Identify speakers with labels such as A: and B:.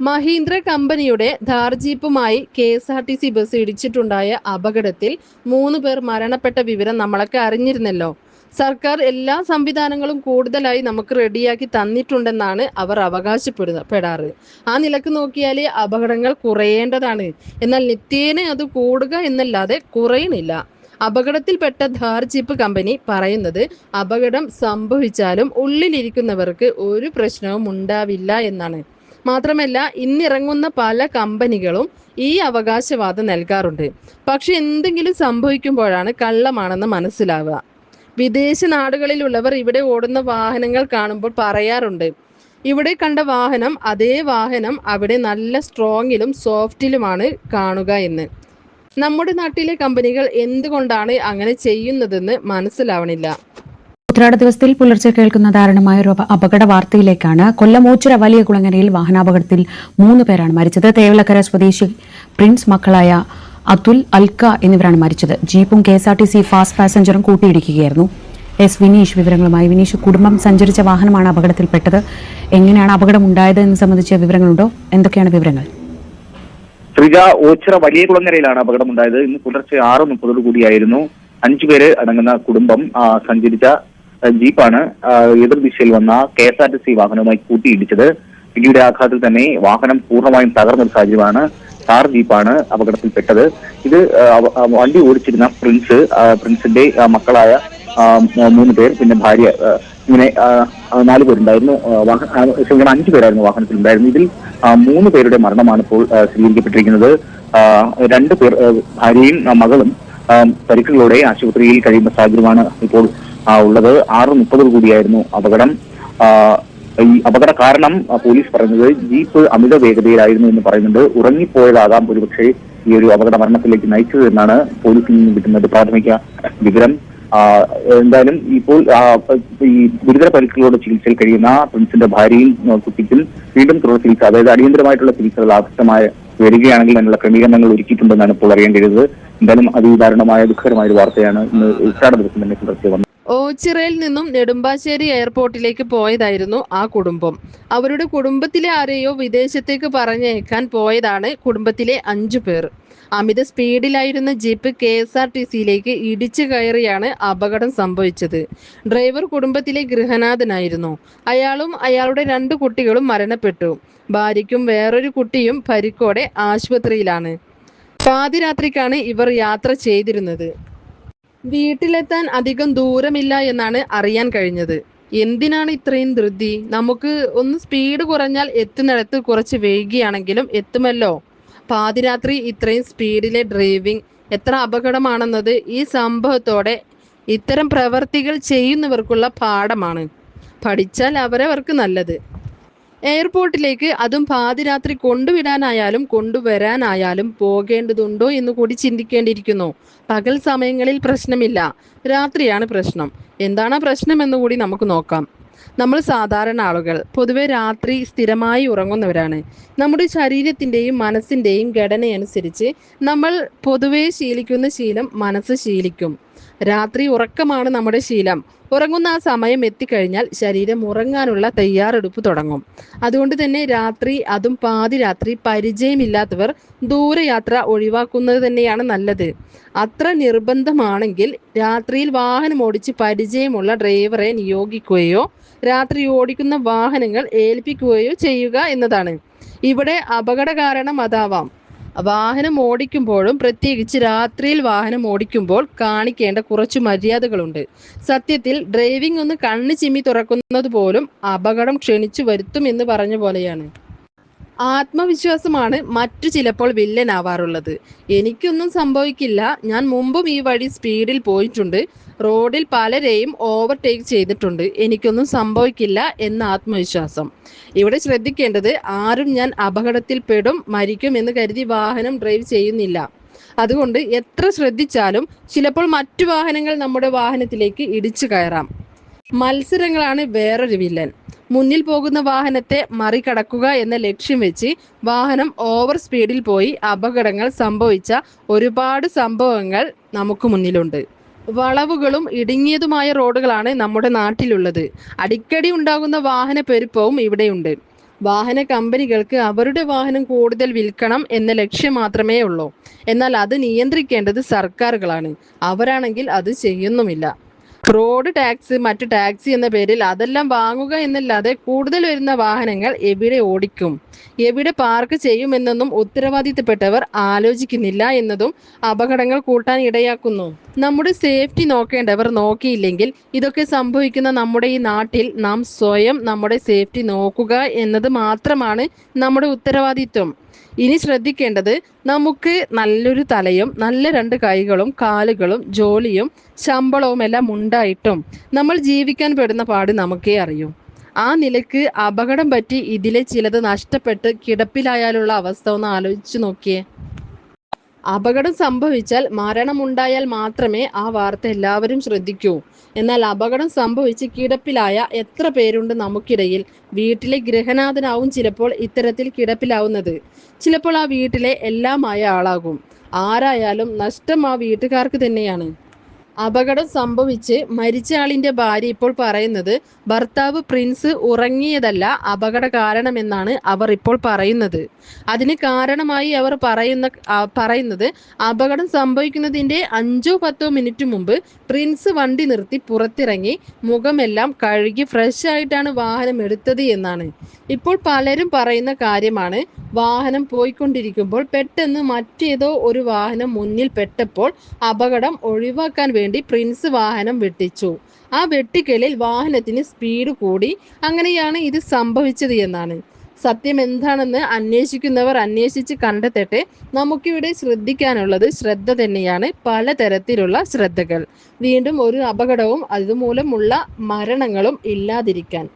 A: മഹീന്ദ്ര കമ്പനിയുടെ ധാർജീപ്പുമായി K S R T C bus ഇടിച്ചിട്ടുണ്ടായ അപകടത്തിൽ മൂന്ന് പേർ മരണപ്പെട്ട വിവരം നമ്മളൊക്കെ അറിഞ്ഞിരുന്നല്ലോ. സർക്കാർ എല്ലാ സംവിധാനങ്ങളും കൂടുതലായി നമുക്ക് റെഡിയാക്കി തന്നിട്ടുണ്ടെന്നാണ് അവർ അവകാശപ്പെടുന്ന പെടാറ് ആ നിലയ്ക്ക് നോക്കിയാൽ അപകടങ്ങൾ കുറയേണ്ടതാണ്. എന്നാൽ നിത്യേന അത് കൂടുക എന്നല്ലാതെ കുറയണില്ല. അപകടത്തിൽപ്പെട്ട ധാർ ജീപ്പ് കമ്പനി പറയുന്നത് അപകടം സംഭവിച്ചാലും ഉള്ളിലിരിക്കുന്നവർക്ക് ഒരു പ്രശ്നവും ഉണ്ടാവില്ല എന്നാണ്. മാത്രമല്ല ഇന്നിറങ്ങുന്ന പല കമ്പനികളും ഈ അവകാശവാദം നൽകാറുണ്ട്. പക്ഷെ എന്തെങ്കിലും സംഭവിക്കുമ്പോഴാണ് കള്ളമാണെന്ന് മനസ്സിലാവുക. വിദേശ നാടുകളിലുള്ളവർ ഇവിടെ ഓടുന്ന വാഹനങ്ങൾ കാണുമ്പോൾ പറയാറുണ്ട് ഇവിടെ കണ്ട വാഹനം അതേ വാഹനം അവിടെ നല്ല സ്ട്രോങ്ങിലും സോഫ്റ്റിലുമാണ് കാണുക എന്ന്. നമ്മുടെ നാട്ടിലെ കമ്പനികൾ എന്തുകൊണ്ടാണ് അങ്ങനെ ചെയ്യുന്നതെന്ന് മനസ്സിലാവണില്ല.
B: ഉത്രാട ദിവസത്തിൽ പുലർച്ചെ കേൾക്കുന്ന ദാരുണമായ ഒരു അപ- അപകട വാർത്തയിലേക്കാണ് കൊല്ലം ഓച്ചിറ വലിയ കുളങ്ങരയിൽ വാഹനാപകടത്തിൽ മൂന്ന് പേരാണ് മരിച്ചത്. തേവലക്കര സ്വദേശി പ്രിൻസ് മക്കളായ അതുൽ അൽക്ക എന്നിവരാണ് മരിച്ചത്. ജീപ്പും K S R T C fast പാസഞ്ചറും കൂട്ടിയിടിക്കുകയായിരുന്നു. എസ് വിനീഷ് വിവരങ്ങളുമായി. വിനീഷ് കുടുംബം സഞ്ചരിച്ച വാഹനമാണ് അപകടത്തിൽപ്പെട്ടത്. എങ്ങനെയാണ് അപകടം ഉണ്ടായത് എന്ന് സംബന്ധിച്ച വിവരങ്ങളുണ്ടോ? എന്തൊക്കെയാണ് വിവരങ്ങൾ?
C: ശ്രീജ ഓച്ചിറ വലിയ കുളങ്ങരയിലാണ് അപകടമുണ്ടായത്. ഇന്ന് പുലർച്ചെ ആറ് മുപ്പതോടു കൂടിയായിരുന്നു. അഞ്ചു പേര് അടങ്ങുന്ന കുടുംബം സഞ്ചരിച്ച ജീപ്പാണ് എതിർ ദിശയിൽ വന്ന K S R T C വാഹനവുമായി കൂട്ടിയിടിച്ചത്. ഇടിയുടെ ആഘാതത്തിൽ തന്നെ വാഹനം പൂർണമായും തകർന്നൊരു സാഹചര്യമാണ് കാർ ജീപ്പാണ് അപകടത്തിൽപ്പെട്ടത്. ഇത് വണ്ടി ഓടിച്ചിരുന്ന പ്രിൻസ് പ്രിൻസിന്റെ മക്കളായ മൂന്ന് പേർ പിന്നെ ഭാര്യ ഇങ്ങനെ നാല് പേരുണ്ടായിരുന്നു. വാഹന അഞ്ചു പേരായിരുന്നു വാഹനത്തിൽ ഉണ്ടായിരുന്നു ഇതിൽ മൂന്ന് പേരുടെ മരണമാണ് ഇപ്പോൾ സ്ഥിരീകരിക്കപ്പെട്ടിരിക്കുന്നത്. രണ്ട് പേർ ഭാര്യയും മകളും പരിക്കുകളോടെ ആശുപത്രിയിൽ കഴിയുന്ന സാഹചര്യമാണ് ഇപ്പോൾ ഉള്ളത് ആറ് മുപ്പതോടു കൂടിയായിരുന്നു അപകടം. ഈ അപകട കാരണം പോലീസ് പറയുന്നത് ജീപ്പ് അമിത വേഗതയിലായിരുന്നു എന്ന് പറയുന്നുണ്ട്. ഉറങ്ങിപ്പോയതാകാം ഒരുപക്ഷെ ഈ ഒരു അപകട മരണത്തിലേക്ക് നയിച്ചത് എന്നാണ് പോലീസിൽ നിന്ന് കിട്ടുന്നത് പ്രാഥമിക വിവരം. എന്തായാലും ഇപ്പോൾ ഈ ഗുരുതര പരിക്കുകളോട് ചികിത്സയിൽ കഴിയുന്ന പ്രിൻസിന്റെ ഭാര്യയും കുട്ടിക്കും വീണ്ടും തുടർ ചികിത്സ അതായത് അടിയന്തരമായിട്ടുള്ള ചികിത്സകൾ ആവശ്യമായ വരികയാണെങ്കിൽ അതിനുള്ള ക്രമീകരണങ്ങൾ ഒരുക്കിയിട്ടുണ്ടെന്നാണ് ഇപ്പോൾ അറിയേണ്ടിയിരുന്നത് എന്തായാലും അതിദാരുണമായ ദുഃഖകരമായ ഒരു വാർത്തയാണ് ഇന്ന് ഉച്ചാട ദിവസം തന്നെ പുലർച്ചെ വന്നത്.
A: ഓച്ചിറയിൽ നിന്നും നെടുമ്പാശ്ശേരി എയർപോർട്ടിലേക്ക് പോയതായിരുന്നു ആ കുടുംബം. അവരുടെ കുടുംബത്തിലെ ആരെയോ വിദേശത്തേക്ക് പറഞ്ഞയക്കാൻ പോയതാണ് കുടുംബത്തിലെ അഞ്ചു പേർ. അമിത സ്പീഡിലായിരുന്ന jeep K S R T സിയിലേക്ക് ഇടിച്ചു കയറിയാണ് അപകടം സംഭവിച്ചത്. ഡ്രൈവർ കുടുംബത്തിലെ ഗൃഹനാഥനായിരുന്നു. അയാളും അയാളുടെ രണ്ട് കുട്ടികളും മരണപ്പെട്ടു. ഭാര്യയ്ക്കും വേറൊരു കുട്ടിയും പരിക്കോടെ ആശുപത്രിയിലാണ്. പാതിരാത്രിക്കാണ് ഇവർ യാത്ര ചെയ്തിരുന്നത്. വീട്ടിലെത്താൻ അധികം ദൂരമില്ല എന്നാണ് അറിയാൻ കഴിഞ്ഞത്. എന്തിനാണ് ഇത്രയും ധൃതി? നമുക്ക് ഒന്ന് സ്പീഡ് കുറഞ്ഞാൽ എത്തുന്നിടത്ത് കുറച്ച് വൈകിയാണെങ്കിലും എത്തുമല്ലോ? പാതിരാത്രി ഇത്രയും സ്പീഡിലെ ഡ്രൈവിംഗ് എത്ര അപകടമാണെന്നത് ഈ സംഭവത്തോടെ ഇത്തരം പ്രവർത്തികൾ ചെയ്യുന്നവർക്കുള്ള പാഠമാണ്. പഠിച്ചാൽ അവരവർക്ക് നല്ലത്. എയർപോർട്ടിലേക്ക് അതും പാതിരാത്രി കൊണ്ടുവിടാനായാലും കൊണ്ടുവരാനായാലും പോകേണ്ടതുണ്ടോ എന്ന് കൂടി ചിന്തിക്കേണ്ടിയിരിക്കുന്നു. പകൽ സമയങ്ങളിൽ പ്രശ്നമില്ല. രാത്രിയാണ് പ്രശ്നം. എന്താണ് പ്രശ്നം എന്ന് കൂടി നമുക്ക് നോക്കാം. നമ്മൾ സാധാരണ ആളുകൾ. പൊതുവെ രാത്രി സ്ഥിരമായി ഉറങ്ങുന്നവരാണ്. നമ്മുടെ ശരീരത്തിന്റെയും മനസ്സിന്റെയും ഘടനയനുസരിച്ച് നമ്മൾ പൊതുവെ ശീലിക്കുന്ന ശീലം മനസ്സ് ശീലിക്കും. രാത്രി ഉറക്കമാണ് നമ്മുടെ ശീലം. ഉറങ്ങുന്ന ആ സമയം എത്തിക്കഴിഞ്ഞാൽ ശരീരം ഉറങ്ങാനുള്ള തയ്യാറെടുപ്പ് തുടങ്ങും. അതുകൊണ്ട് തന്നെ രാത്രി അതും പാതി രാത്രി പരിചയമില്ലാത്തവർ ദൂരയാത്ര ഒഴിവാക്കുന്നത് തന്നെയാണ് നല്ലത്. അത്ര നിർബന്ധമാണെങ്കിൽ രാത്രിയിൽ വാഹനം ഓടിച്ച് പരിചയമുള്ള ഡ്രൈവറെ നിയോഗിക്കുകയോ രാത്രി ഓടിക്കുന്ന വാഹനങ്ങൾ ഏൽപ്പിക്കുകയോ ചെയ്യുക എന്നതാണ്. ഇവിടെ അപകട കാരണം അതാവാം. വാഹനം ഓടിക്കുമ്പോഴും പ്രത്യേകിച്ച് രാത്രിയിൽ വാഹനം ഓടിക്കുമ്പോൾ കാണിക്കേണ്ട കുറച്ച് മര്യാദകളുണ്ട്. സത്യത്തിൽ ഡ്രൈവിംഗ് ഒന്ന് കണ്ണ് ചിമ്മി തുറക്കുന്നത് പോലും അപകടം ക്ഷണിച്ചു വരുത്തും എന്ന് പറഞ്ഞ പോലെയാണ്. ആത്മവിശ്വാസമാണ് മറ്റു ചിലപ്പോൾ വില്ലനാവാറുള്ളത്. എനിക്കൊന്നും സംഭവിക്കില്ല. ഞാൻ മുമ്പും ഈ വഴി സ്പീഡിൽ പോയിട്ടുണ്ട്. റോഡിൽ പലരെയും ഓവർടേക്ക് ചെയ്തിട്ടുണ്ട്. എനിക്കൊന്നും സംഭവിക്കില്ല എന്ന ആത്മവിശ്വാസം. ഇവിടെ ശ്രദ്ധിക്കേണ്ടത് ആരും ഞാൻ അപകടത്തിൽ പെടും മരിക്കും എന്ന് കരുതി വാഹനം ഡ്രൈവ് ചെയ്യുന്നില്ല. അതുകൊണ്ട് എത്ര ശ്രദ്ധിച്ചാലും ചിലപ്പോൾ മറ്റു വാഹനങ്ങൾ നമ്മുടെ വാഹനത്തിലേക്ക് ഇടിച്ചു കയറാം. മത്സരങ്ങളാണ് വേറൊരു വില്ലൻ. മുന്നിൽ പോകുന്ന വാഹനത്തെ മറികടക്കുക എന്ന ലക്ഷ്യം വെച്ച് വാഹനം ഓവർ സ്പീഡിൽ പോയി അപകടങ്ങൾ സംഭവിച്ച ഒരുപാട് സംഭവങ്ങൾ നമുക്ക് മുന്നിലുണ്ട്. വളവുകളും ഇടുങ്ങിയതുമായ റോഡുകളാണ് നമ്മുടെ നാട്ടിലുള്ളത്. അടിക്കടി ഉണ്ടാകുന്ന വാഹന പെരുപ്പവും ഇവിടെയുണ്ട്. വാഹന കമ്പനികൾക്ക് അവരുടെ വാഹനം കൂടുതൽ വിൽക്കണം എന്ന ലക്ഷ്യം മാത്രമേ ഉള്ളൂ. എന്നാൽ അത് നിയന്ത്രിക്കേണ്ടത് സർക്കാരുകളാണ്. അവരാണെങ്കിൽ അത് ചെയ്യുന്നുമില്ല. റോഡ് ടാക്സ് മറ്റു ടാക്സി എന്ന പേരിൽ അതെല്ലാം വാങ്ങുക എന്നല്ലാതെ കൂടുതൽ വരുന്ന വാഹനങ്ങൾ എവിടെ ഓടിക്കും? എവിടെ പാർക്ക് ചെയ്യുമെന്നൊന്നും ഉത്തരവാദിത്തപ്പെട്ടവർ ആലോചിക്കുന്നില്ല എന്നതും അപകടങ്ങൾ കൂട്ടാൻ ഇടയാക്കുന്നു. നമ്മുടെ സേഫ്റ്റി നോക്കേണ്ടവർ നോക്കിയില്ലെങ്കിൽ ഇതൊക്കെ സംഭവിക്കുന്ന നമ്മുടെ ഈ നാട്ടിൽ നാം സ്വയം നമ്മുടെ സേഫ്റ്റി നോക്കുക എന്നത് മാത്രമാണ് നമ്മുടെ ഉത്തരവാദിത്വം. ഇനി ശ്രദ്ധിക്കേണ്ടത് നമുക്ക് നല്ലൊരു തലയും നല്ല രണ്ട് കൈകളും കാലുകളും ജോലിയും ശമ്പളവും എല്ലാം ഉണ്ടായിട്ടും നമ്മൾ ജീവിക്കാൻ പെടുന്ന പാട് നമുക്കേ അറിയൂ. ആ നിലയ്ക്ക് അപകടം പറ്റി ഇതിലെ ചിലത് നഷ്ടപ്പെട്ട് കിടപ്പിലായാലുള്ള അവസ്ഥ ഒന്ന് ആലോചിച്ചു നോക്കിയേ. അപകടം സംഭവിച്ചാൽ മരണമുണ്ടായാൽ മാത്രമേ ആ വാർത്ത എല്ലാവരും ശ്രദ്ധിക്കൂ. എന്നാൽ അപകടം സംഭവിച്ച് കിടപ്പിലായ എത്ര പേരുണ്ട് നമുക്കിടയിൽ? വീട്ടിലെ ഗൃഹനാഥനാവും ചിലപ്പോൾ ഇത്തരത്തിൽ കിടപ്പിലാവുന്നത്. ചിലപ്പോൾ ആ വീട്ടിലെ എല്ലാമായ ആളാകും. ആരായാലും നഷ്ടം ആ വീട്ടുകാർക്ക് തന്നെയാണ്. അപകടം സംഭവിച്ച് മരിച്ച ആളിന്റെ ഭാര്യ ഇപ്പോൾ പറയുന്നത് ഭർത്താവ് പ്രിൻസ് ഉറങ്ങിയതല്ല അപകട കാരണമെന്നാണ് അവർ ഇപ്പോൾ പറയുന്നത്. അതിന് കാരണമായി അവർ പറയുന്ന പറയുന്നത് അപകടം സംഭവിക്കുന്നതിന്റെ അഞ്ചോ പത്തോ മിനിറ്റ് മുമ്പ് പ്രിൻസ് വണ്ടി നിർത്തി പുറത്തിറങ്ങി മുഖമെല്ലാം കഴുകി ഫ്രഷ് ആയിട്ടാണ് വാഹനം എടുത്തത് എന്നാണ്. ഇപ്പോൾ പലരും പറയുന്ന കാര്യമാണ് വാഹനം പോയിക്കൊണ്ടിരിക്കുമ്പോൾ പെട്ടെന്ന് മറ്റേതോ ഒരു വാഹനം മുന്നിൽ പെട്ടപ്പോൾ അപകടം ഒഴിവാക്കാൻ വേണ്ടി പ്രിൻസ് വാഹനം വെട്ടിച്ചു. ആ വെട്ടിക്കലിൽ വാഹനത്തിന് സ്പീഡ് കൂടി. അങ്ങനെയാണ് ഇത് സംഭവിച്ചത് എന്നാണ്. സത്യം എന്താണെന്ന് അന്വേഷിക്കുന്നവർ അന്വേഷിച്ച് കണ്ടെത്തട്ടെ. നമുക്കിവിടെ ശ്രദ്ധിക്കാനുള്ളത് ശ്രദ്ധ തന്നെയാണ്. പലതരത്തിലുള്ള ശ്രദ്ധകൾ. വീണ്ടും ഒരു അപകടവും അതുമൂലമുള്ള മരണങ്ങളും ഇല്ലാതിരിക്കാൻ.